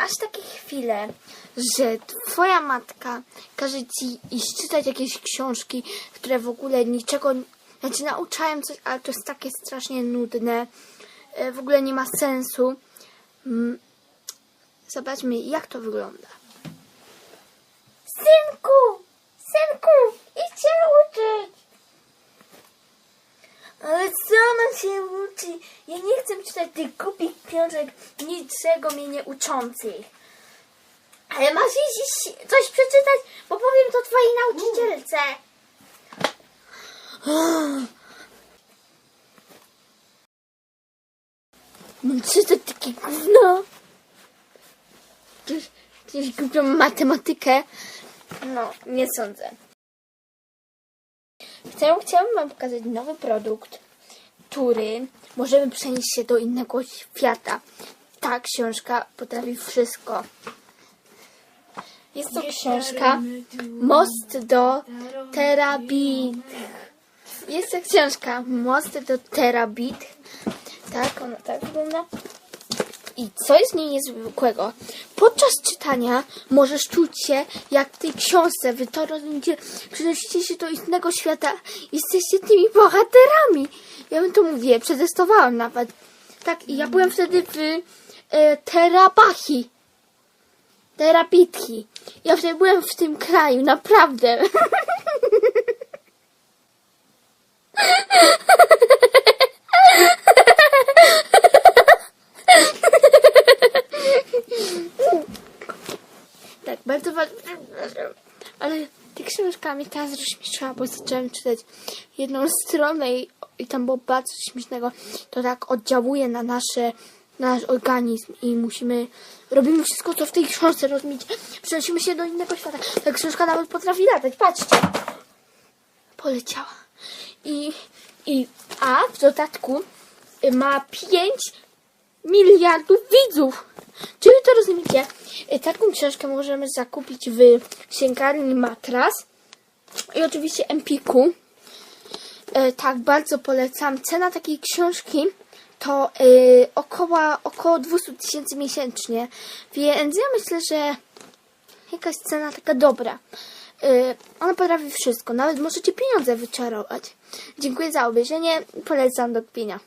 masz takie chwile, że twoja matka każe ci iść czytać jakieś książki, które w ogóle niczego, znaczy nauczają coś, ale to jest takie strasznie nudne, e, w ogóle nie ma sensu. Mm, Zobaczmy, jak to wygląda. Synku! Synku! Idź się uczyć! Ale co mam się uczyć? Ja nie chcę czytać tych głupich książek, niczego mnie nie uczących. Ale masz iść, coś przeczytać, bo powiem to twojej nauczycielce. Mam czytać takie gówno. Jakąś głupią matematykę. No, nie sądzę. Chcę, chciałabym Wam pokazać nowy produkt, który możemy przenieść się do innego świata. Ta książka potrafi wszystko. Jest to książka Most do Terabit. Jest to książka Most do Terabit. Tak, ona tak wygląda. I co jest w niej niezwykłego? Podczas czytania możesz czuć się jak w tej książce. Wy to rozumiecie, przenosicie się do innego świata. Jesteście tymi bohaterami. Ja bym to mówię, przetestowałam nawet. Tak, i ja byłem wtedy w e. Terapitki. Ja wtedy byłem w tym kraju, naprawdę. Tak, bardzo ważne. Ale te książka mnie teraz rozśmieszyła, bo zacząłem czytać jedną stronę i, i tam było bardzo śmiesznego. To tak oddziałuje na nasze, na nasz organizm i musimy, robimy wszystko, co w tej książce, rozumiecie? Przenosimy się do innego świata. Ta książka nawet potrafi latać, patrzcie. Poleciała. I, i, a w dodatku ma 5 miliardów widzów. Czy wy to rozumiecie? Y, Taką książkę możemy zakupić w księgarni Matras i oczywiście Empiku. E, Tak, bardzo polecam. Cena takiej książki to y, około, około 200 tysięcy miesięcznie, więc ja myślę, że jakaś cena taka dobra. Ona potrafi wszystko, nawet możecie pieniądze wyczarować. Dziękuję za obejrzenie, polecam do kpienia.